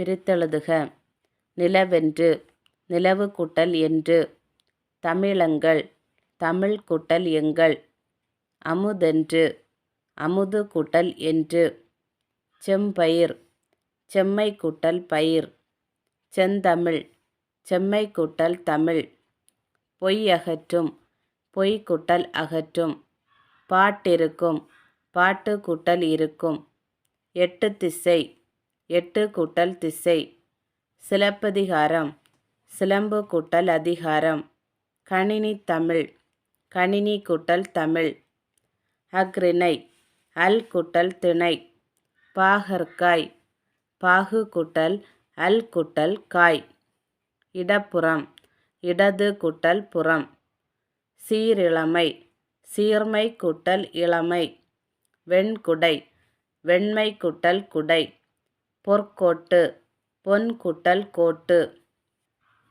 பிரித்தெழுதுக. நிலவென்று நிலவு கூட்டல் என்று. தமிழங்கள் தமிழ் கூட்டல் எங்கள். அமுதென்று அமுது கூட்டல் என்று. செம்பயிர் செம்மை கூட்டல் பயிர். செந்தமிழ் செம்மை கூட்டல் தமிழ். பொய் அகற்றும் பொய் கூட்டல் அகற்றும். பாட்டிருக்கும் பாட்டு கூட்டல் இருக்கும். எட்டு திசை எட்டு கூட்டல் திசை. சிலப்பதிகாரம். சிலம்பு கூட்டல் அதிகாரம். கணினி தமிழ். கணினி கூட்டல் தமிழ். அக்ரிணை அல் கூட்டல் திணை. பாகற்காய். பாகு கூட்டல் அல் கூட்டல் காய். இடப்புறம். இடது கூட்டல் புறம். சீரிளமை சீர்மை கூட்டல் இளமை. வெண்குடை. வெண்மை கூட்டல் குடை. பொற்கோட்டு பொன் கூட்டல் கோட்டு.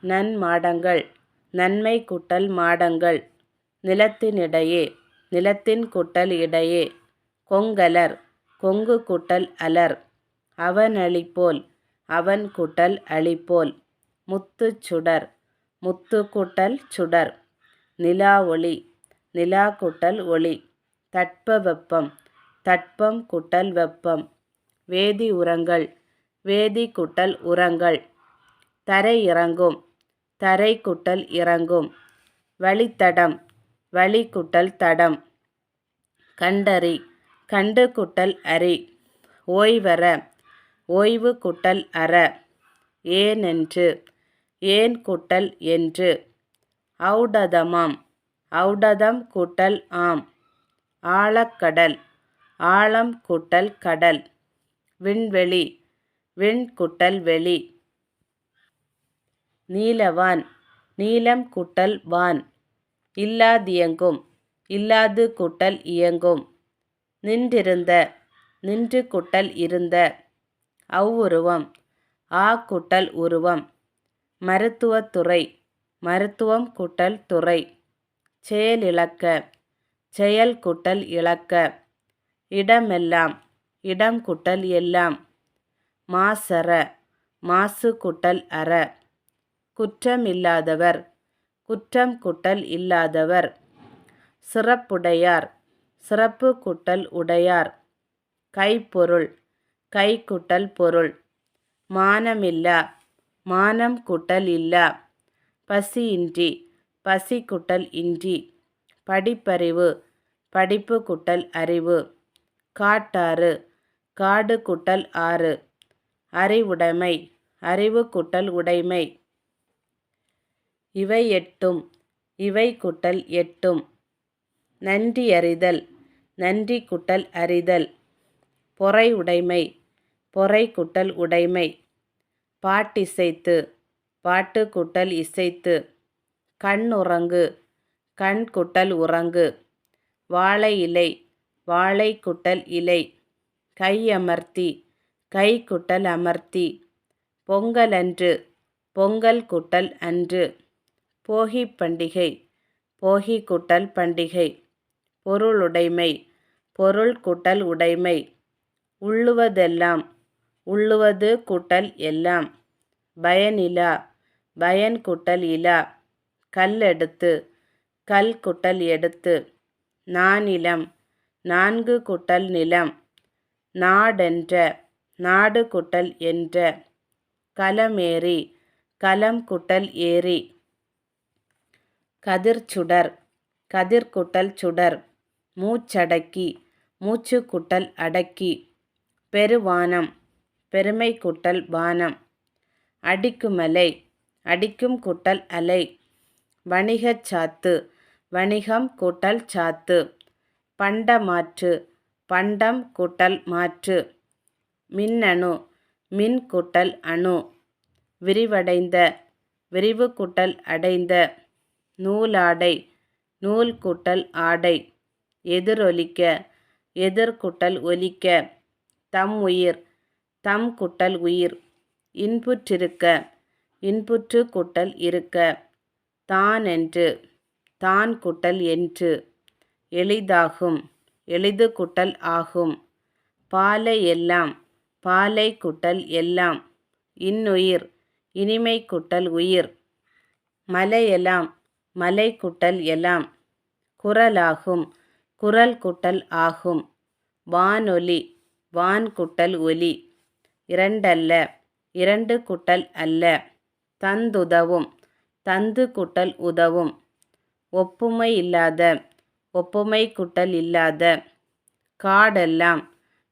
நன்மாடங்கள் நன்மை குட்டல் மாடங்கள். நிலத்தினிடையே நிலத்தின் குட்டல் இடையே. கொங்கலர் கொங்கு குட்டல் அலர். அவன் அவனளிப்போல் அவன் குட்டல் அளிப்போல். முத்து சுடர் முத்து குட்டல் சுடர். நிலா ஒளி நிலா குட்டல் ஒளி. தட்ப வெப்பம் தட்பம் குட்டல் வெப்பம். வேதி உரங்கள். வேதி கூட்டல் உரங்கள். தரை இறங்கும். தரை கூட்டல் இறங்கும். வழித்தடம். வழி தடம். கண்டறி. கண்டு குட்டல் அரி ஓய்வற. ஓய்வு கூட்டல் அற. ஏனென்று. ஏன் கூட்டல் என்று. ஔடதமாம். ஔடதம் கூட்டல் ஆம். ஆழக்கடல். ஆழம் கூட்டல் கடல். விண்வெளி விண்குட்டல் வெளி. நீலவான் நீலம் குட்டல் வான். இல்லாதியங்கும் இல்லாது குட்டல் இயங்கும். நின்றிருந்த நின்று குட்டல் இருந்த. அவ்வுருவம் ஆ குட்டல் உருவம். மருத்துவத்துறை மருத்துவம் குட்டல் துறை. செயலிழக்க செயல் குட்டல் இழக்க. இடமெல்லாம் இடம் குட்டல் எல்லாம். மாசற மாசு குட்டல் அற. குற்றமில்லாதவர் குற்றம் குட்டல் இல்லாதவர். சிறப்புடையார் சிறப்பு குட்டல் உடையார். கைப்பொருள் கை கூட்டல் பொருள். மானமில்லா மானம் குட்டல் இல்லா. பசியின்றி பசி குட்டல் இன்றி. படிப்பறிவு படிப்பு குட்டல் அறிவு. காட்டாறு காடு கூட்டல் ஆறு. அறிவுடைமை அறிவு கூட்டல் உடைமை. இவை எட்டும் இவை கூட்டல் எட்டும். நன்றி அறிதல் நன்றி குட்டல் அறிதல். பொறை உடைமை பொறை குட்டல் உடைமை. பாட்டிசைத்து பாட்டு கூட்டல் இசைத்து. கண் உறங்கு கண் குட்டல் உறங்கு. வாழை இலை வாழை கூட்டல் இலை. கை அமர்த்தி கை கூட்டல் அமர்த்தி பொங்கலன்று பொங்கல் குட்டல் அன்று போகி பண்டிகை போகி குட்டல் பண்டிகை பொருளுடைமை பொருள் குட்டல் உடைமை உள்ளுவதெல்லாம் உள்ளுவது குட்டல் எல்லாம் பயனிலா பயன் குட்டல் இலா கல்லெடுத்து கல் குட்டல் எடுத்து நானிலம் நான்கு குட்டல் நிலம் நாடென்ற நாடு குட்டல் என்ற. கலமேறி கலம் குட்டல் ஏறி. கதிர்ச்சுடர் கதிர்குட்டல் சுடர். மூச்சடக்கி மூச்சு குட்டல் அடக்கி. பெருவானம் பெருமை குட்டல் வானம். அடிக்குமலை அடிக்கும் குட்டல் அலை. வணிகச் சாத்து வணிகம் கூட்டல் சாத்து. பண்டமாற்று பண்டம் கூட்டல் மாற்று. மின்னணு மின் கூட்டல் அணு. விரிவடைந்த விரிவு கூட்டல் அடைந்த. நூலாடை நூல் கூட்டல் ஆடை. எதிரொலிக்க எதிர்கூட்டல் ஒலிக்க. தம் உயிர் தம் குட்டல் உயிர். இன்புற்றிருக்க இன்புற்று குட்டல் இருக்க. தான் என்று தான் குட்டல் என்று. எளிதாகும். எளிது குட்டல் ஆகும். பாலை எல்லாம் பாலை குட்டல் எல்லாம் இன்னுயிர் இனிமை குட்டல் உயிர். மலையெல்லாம் மலை குட்டல் எல்லாம் குரலாகும் குரல் குட்டல் ஆகும். வானொலி வான் குட்டல் ஒலி இரண்டல்ல இரண்டு குட்டல் அல்ல. தந்துதவும் தந்து குட்டல் உதவும். ஒப்புமை இல்லாத ஒப்புமை குட்டல் இல்லாத. காடெல்லாம்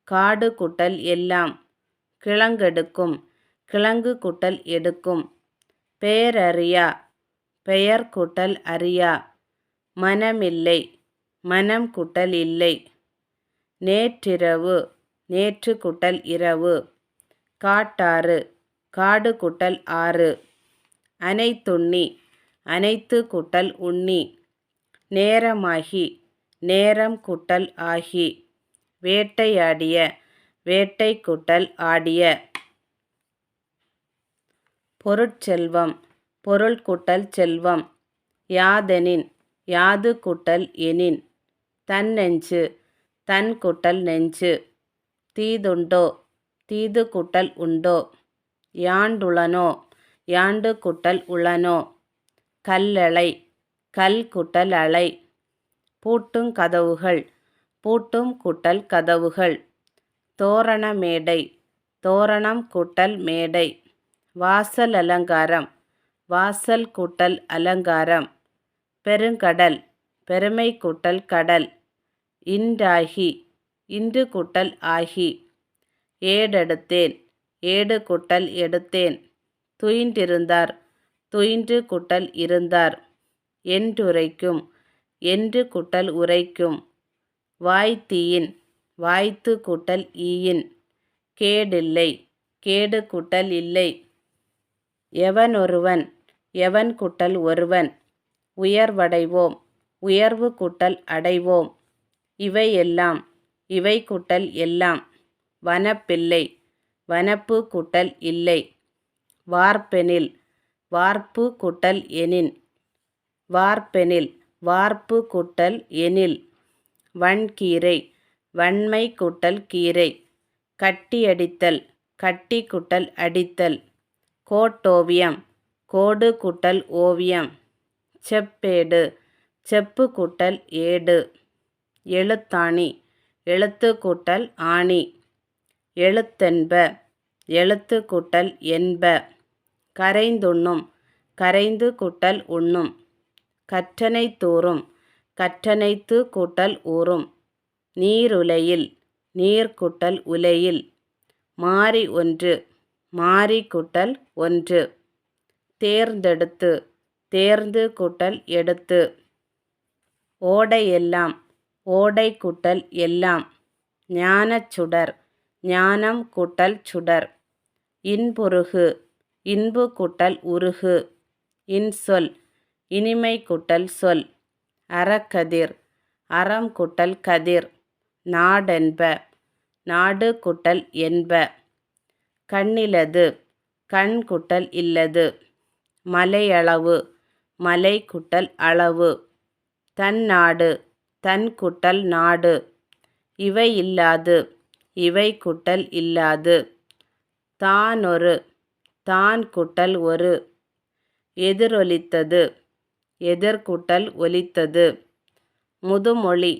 காடு குட்டல் எல்லாம் கிழங்கெடுக்கும் கிழங்கு குட்டல் எடுக்கும். பேரறியா பெயர் குட்டல் அறியா. மனமில்லை மனம் குட்டல் இல்லை. நேற்றிரவு நேற்று குட்டல் இரவு. காட்டாறு காடு குட்டல் ஆறு. அனைத்துண்ணி அனைத்து குட்டல் உண்ணி. நேரமாகி நேரம் குட்டல் ஆகி வேட்டையாடிய வேட்டை குட்டல் ஆடிய. பொருட்செல்வம் பொருள் குட்டல் செல்வம் யாதெனின் யாது குட்டல் எனின். தன் நெஞ்சு தன் குட்டல் நெஞ்சு. தீதுண்டோ தீது குட்டல் உண்டோ. யாண்டுளனோ யாண்டு குட்டல் உளனோ. கல்லளை கல் குட்டல் அலை. பூட்டும் கதவுகள். பூட்டும் குட்டல் கதவுகள். தோரண மேடை. தோரணம் குட்டல் மேடை. வாசல் அலங்காரம். வாசல் கூட்டல் அலங்காரம். பெருங்கடல். பெருமை கூட்டல் கடல். இன்றாகி. இன்று கூட்டல் ஆகி. ஏடெடுத்தேன். ஏடு கூட்டல் எடுத்தேன். துயின்றிருந்தார் துயின்று குட்டல் இருந்தார். என்றுரைக்கும் என்று குட்டல் உரைக்கும். வாய்த்தீயின் வாய்த்து குட்டல் ஈயின். கேடில்லை கேடு குட்டல் இல்லை. எவனொருவன் எவன் குட்டல் ஒருவன்? உயர்வடைவோம் உயர்வு குட்டல் அடைவோம். இவை எல்லாம் இவை குட்டல் எல்லாம். வனப்பில்லை வனப்பு குட்டல் இல்லை. வார்ப்பெனில் வார்ப்பு குட்டல் எனின். வார்ப்பெனில் வார்ப்பு குட்டல் எனில் வன்கீரை வன்மை குட்டல் கீரை கட்டியடித்தல் கட்டி குட்டல் அடித்தல் கோட்டோவியம் கோடு குட்டல் ஓவியம் செப்பேடு செப்பு குட்டல் ஏடு எழுத்தாணி எழுத்து கூட்டல் ஆணி எழுத்தென்ப எழுத்து கூட்டல் என்ப கரைந்துண்ணும் கரைந்து கூட்டல் உண்ணும். கற்றனை தூறும் கற்றனைத்து கூட்டல் ஊறும். நீருலையில் நீர் கூட்டல் உலையில். மாறி ஒன்று மாறி கூட்டல் ஒன்று. தேர்ந்தெடுத்து தேர்ந்து கூட்டல் எடுத்து. ஓடையெல்லாம் ஓடை கூட்டல் எல்லாம். ஞானச்சுடர் ஞானம் கூட்டல் சுடர். இன்புருகு இன்பு கூட்டல் உருகு. இன்சொல் இனிமை குட்டல் சொல். அறக்கதிர். அறம் குட்டல் கதிர். நாடென்ப. நாடு குட்டல் என்ப. கண்ணிலது. கண் குட்டல் இல்லது. மலையளவு. மலை குட்டல் அளவு. தன்னாடு தன் குட்டல் நாடு. இவை இல்லாது. இவை குட்டல் இல்லாது. தானொரு. தான் குட்டல் ஒரு. எதிரொலித்தது. எதிர்கூட்டல் ஒலித்தது. முதுமொழி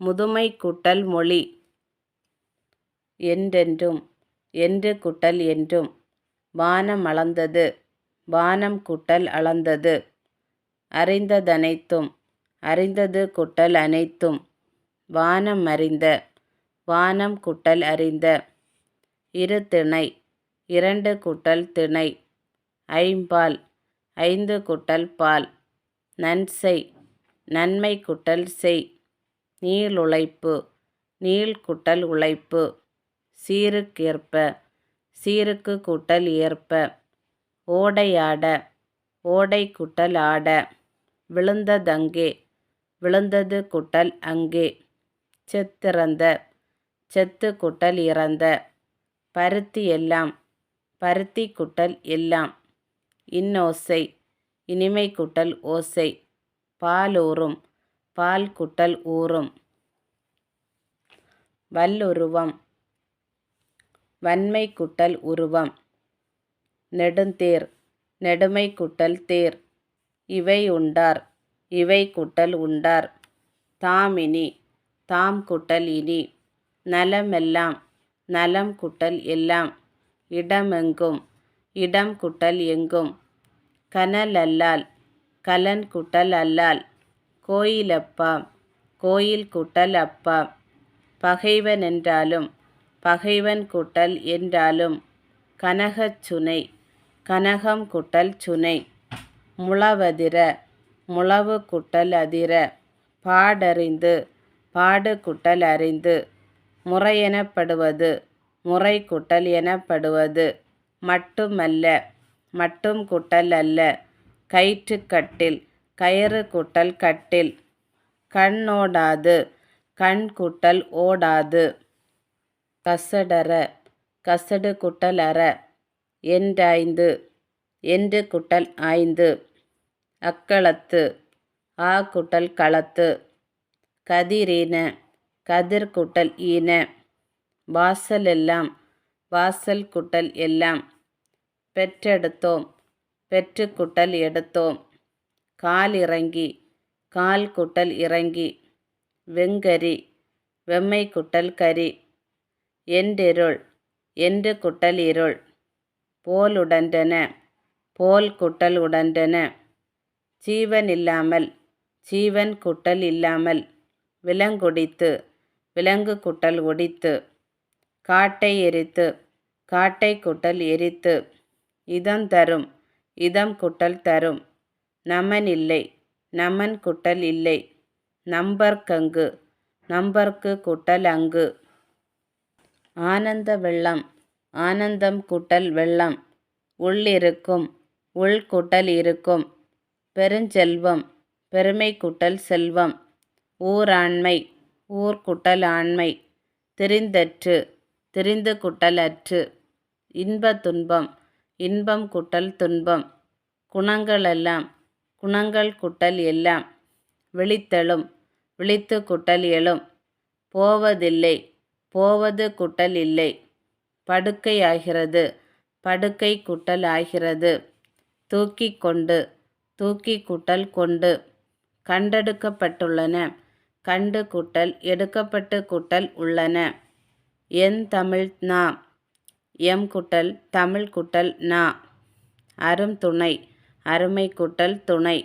முதுமை கூட்டல் மொழி. என்றென்றும் என்று குட்டல் என்றும். வானம் அளந்தது வானம் குட்டல் அளந்தது. அறிந்ததனைத்தும் அறிந்தது குட்டல் அனைத்தும். வானம் அறிந்த வானம் குட்டல் அறிந்த. இரு திணை இரண்டு குட்டல் திணை. ஐம்பால் ஐந்து குட்டல் பால். நன்செய் நன்மை குட்டல் செய் நீளுழைப்பு நீள் குட்டல் உழைப்பு சீருக்கேற்ப சீருக்கு கூட்டல் ஏற்ப ஓடையாட ஓடை குட்டல் ஆட விழுந்ததங்கே விழுந்தது குட்டல் அங்கே செத்திறந்த செத்து குட்டல் இறந்த பருத்தி எல்லாம் பருத்தி குட்டல் எல்லாம் இன்னோசை இனிமை குட்டல் ஓசை. பாலூரும் பால் குட்டல் ஊறும். வல்லுருவம் வன்மை குட்டல் உருவம். நெடுந்தேர் நெடுமை குட்டல் தேர். இவை உண்டார் இவை குட்டல் உண்டார். தாமினி தாம் குட்டல் இனி. நலமெல்லாம் நலம் குட்டல் எல்லாம். இடமெங்கும் இடம் குட்டல் எங்கும். கனலல்லால் கலன் குட்டல் அல்லால் கோயிலப்பா கோயில் குட்டல் அப்பா பகைவன் என்றாலும் பகைவன் குட்டல் என்றாலும் கனகச் சுனை கனகம் குட்டல் சுனை முளவதிர முளவு குட்டல் அதிர பாடறிந்து பாடு குட்டல் அறிந்து முறையெனப்படுவது முறை குட்டல் எனப்படுவது மட்டுமல்ல. மட்டும் குட்டல் அல்ல. கயிற்றுக்கட்டில் கயிறு குட்டல் கட்டில். கண்ணோடாது கண் குட்டல் ஓடாது. கசடர கசடு குட்டல் அற. என்றாய்ந்து என்று குட்டல் ஆய்ந்து அக்களத்து ஆ குட்டல் களத்து. கதிரீன கதிர் குட்டல் ஈன. வாசல் எல்லாம் வாசல் குட்டல் எல்லாம். பெற்றெடுத்தோம். பெற்றுக்குட்டல் எடுத்தோம். கால் இறங்கி கால் குட்டல் இறங்கி. வெங்கரி வெம்மை குட்டல் கரி என்றிருள் என்று குட்டல் இருள். போல் போலுடன்றன போல் குட்டல் உடன்றன. ஜீவன் இல்லாமல் ஜீவன் குட்டல் இல்லாமல். விலங்குடித்து விலங்கு குட்டல் ஒடித்து. காட்டை எரித்து காட்டை குட்டல் எரித்து. இதம் தரும். இதம் குட்டல் தரும். நமன் இல்லை. நமன் குட்டல் இல்லை. நம்பர்க்கங்கு நம்பர்க்கு குட்டல் அங்கு. ஆனந்த வெள்ளம். ஆனந்தம் குட்டல் வெள்ளம். உள்ளிருக்கும் உள் குட்டல் இருக்கும். பெருஞ்செல்வம். பெருமை குட்டல் செல்வம். ஊராண்மை. ஊர்குட்டல் ஆண்மை. திரிந்தற்று. திரிந்து குட்டலற்று. இன்ப துன்பம். இன்பம் குட்டல் துன்பம். குணங்களெல்லாம் குணங்கள் குட்டல் எல்லாம். விழித்தெழும் விழித்து குட்டல் எழும். போவதில்லை போவது குட்டல் இல்லை. படுக்கை ஆகிறது படுக்கை குட்டல் ஆகிறது. தூக்கி கொண்டு தூக்கி குட்டல் கொண்டு. கண்டெடுக்கப்பட்டுள்ளன கண்டு குட்டல் எடுக்கப்பட்டு குட்டல் உள்ளன. என் தமிழ் நாம் எம் குட்டல் தமிழ் குட்டல் நா. அரும் துணை அருமை குட்டல் துணை.